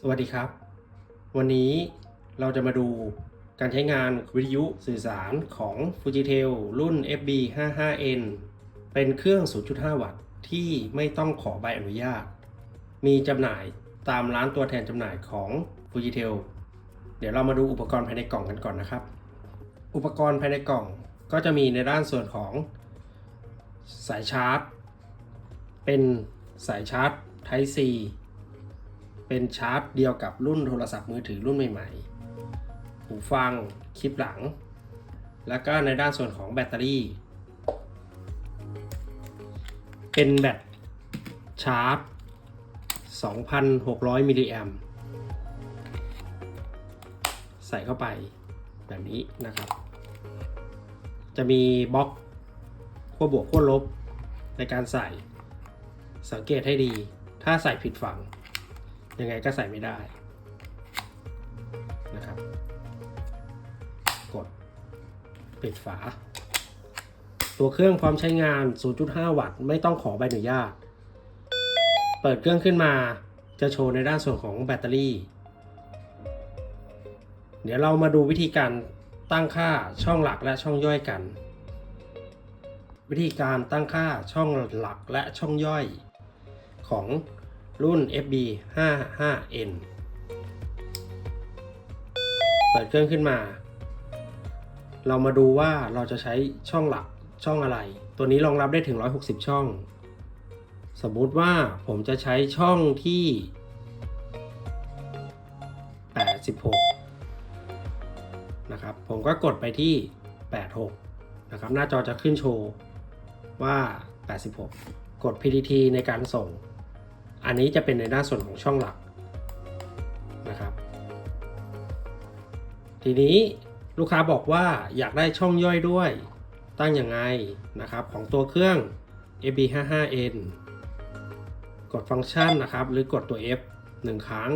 สวัสดีครับ วันนี้เราจะมาดูการใช้งานวิทยุสื่อสารของ Fujitel รุ่น FB 55N เป็นเครื่อง 0.5 วัตต์ที่ไม่ต้องขอใบอนุญาต มีจำหน่ายตามร้านตัวแทนจำหน่ายของ Fujitel เดี๋ยวเรามาดูอุปกรณ์ภายในกล่องกันก่อนนะครับ อุปกรณ์ภายในกล่องก็จะมีในด้านส่วนของสายชาร์จ เป็น สายชาร์จ Type C เป็นชาร์จเดียวกับรุ่นโทรศัพท์มือถือรุ่นใหม่ๆ หูฟัง คลิปหลัง แล้วก็ในด้านส่วนของแบตเตอรี่ เป็นแบตชาร์จ 2,600 มิลลิแอมใส่เข้าไปแบบนี้นะครับ จะมีบล็อกขั้วบวกขั้วลบในการใส่ สังเกตให้ดี ถ้าใส่ผิดฝัง ยังไงก็ใส่ไม่ได้นะครับ กด ปิดฝา ตัวเครื่องพร้อมใช้งาน 0.5 วัตต์ ไม่ต้องขอใบอนุญาต เปิดเครื่องขึ้นมา จะโชว์ในด้านส่วนของแบตเตอรี่ เดี๋ยวเรามาดูวิธีการตั้งค่าช่องหลักและช่องย่อยกัน วิธีการตั้งค่าช่องหลักและช่องย่อย ของรุ่น FB 55N เปิดเครื่องขึ้นมา เรามาดูว่าเราจะใช้ช่องหลักช่องอะไร ตัวนี้รองรับได้ถึง 160 ช่อง สมมุติว่าผมจะใช้ช่องที่ 86 นะครับ ผมก็กดไปที่ 86 นะครับ หน้าจอจะขึ้นโชว์ว่า 86 กด PTT ในการส่ง อันนี้จะเป็นในด้านส่วนของช่องหลักนะครับ ทีนี้ลูกค้าบอกว่าอยากได้ช่องย่อยด้วยตั้งยังไงนะครับของตัวเครื่อง AB55N กดฟังก์ชันนะครับ หรือกดตัว F 1 ครั้ง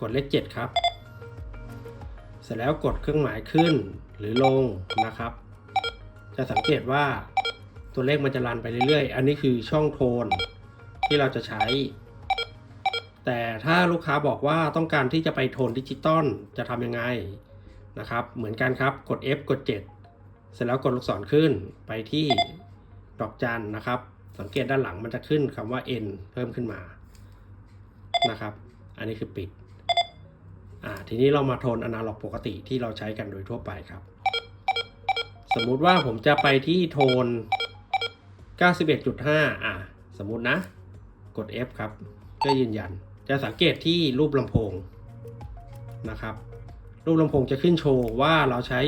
กดเลข 7 ครับ เสร็จแล้วกดเครื่องหมายขึ้นหรือลงนะครับ จะสังเกตว่าตัวเลขมันจะรันไปเรื่อยๆ อันนี้คือช่องโทนที่เราจะใช้ แต่ถ้าลูกค้าบอกว่าต้องการที่จะไปโทนดิจิตอลจะทำยังไงนะครับ เหมือนกันครับกด F กด 7 เสร็จแล้วกดลูกศรขึ้นไปที่ดอกจันนะครับ สังเกตด้านหลังมันจะขึ้นคำว่า N เพิ่มขึ้นมานะครับ อันนี้คือปิดอ่าทีนี้เรามาโทนอนาล็อกปกติที่เราใช้กันโดยทั่วไปครับ สมมุติว่าผมจะไปที่โทน 91.5 อ่าสมมุตินะ กด F ครับ ก็ยืนยัน จะสังเกตที่รูปลำโพงนะครับ รูปลำโพงจะขึ้นโชว์ว่าเราใช้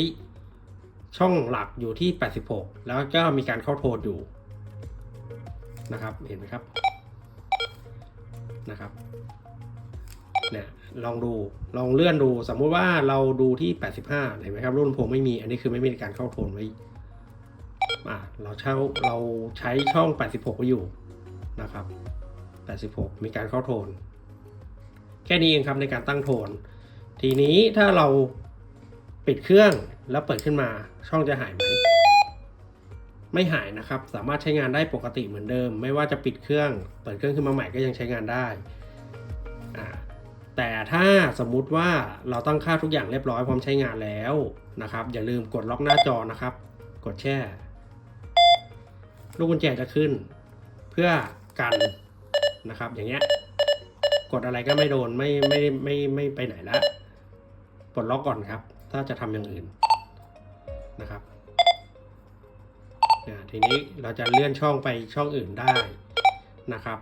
ช่องหลักอยู่ที่ 86 แล้วก็มีการเข้าโทนอยู่นะครับ เห็นไหมครับนะครับเนี่ยลองดูลองเลื่อนดูสมมุติว่าเราดูที่ 85 เห็นไหมครับรูปลำโพงไม่มี อันนี้คือไม่มีการเข้าโทนไว้อ่าเราเช่าเราใช้ช่อง 86ไว้อยู่นะครับ 86 มีการเข้าโทน แค่นี้เองครับในการตั้งโทน ทีนี้ถ้าเราปิดเครื่องแล้วเปิดขึ้นมาช่องจะหายไหมไม่หายนะครับ สามารถใช้งานได้ปกติเหมือนเดิม ไม่ว่าจะปิดเครื่อง เปิดเครื่องขึ้นมาใหม่ก็ยังใช้งานได้ แต่ถ้าสมมุติว่าเราตั้งค่าทุกอย่างเรียบร้อยพร้อมใช้งานแล้วนะครับ อย่าลืมกดล็อกหน้าจอนะครับ กดแช่ ลูกกุญแจจะขึ้น เพื่อกันนะครับ อย่างเงี้ย กดอะไรก็ไม่โดนไม่ไม่ไม่ไม่ไปไหนละปลดล็อกก่อนครับ ถ้าจะทำอย่างอื่นนะครับอ่าทีนี้เราจะเลื่อนช่องไปช่องอื่นได้นะครับ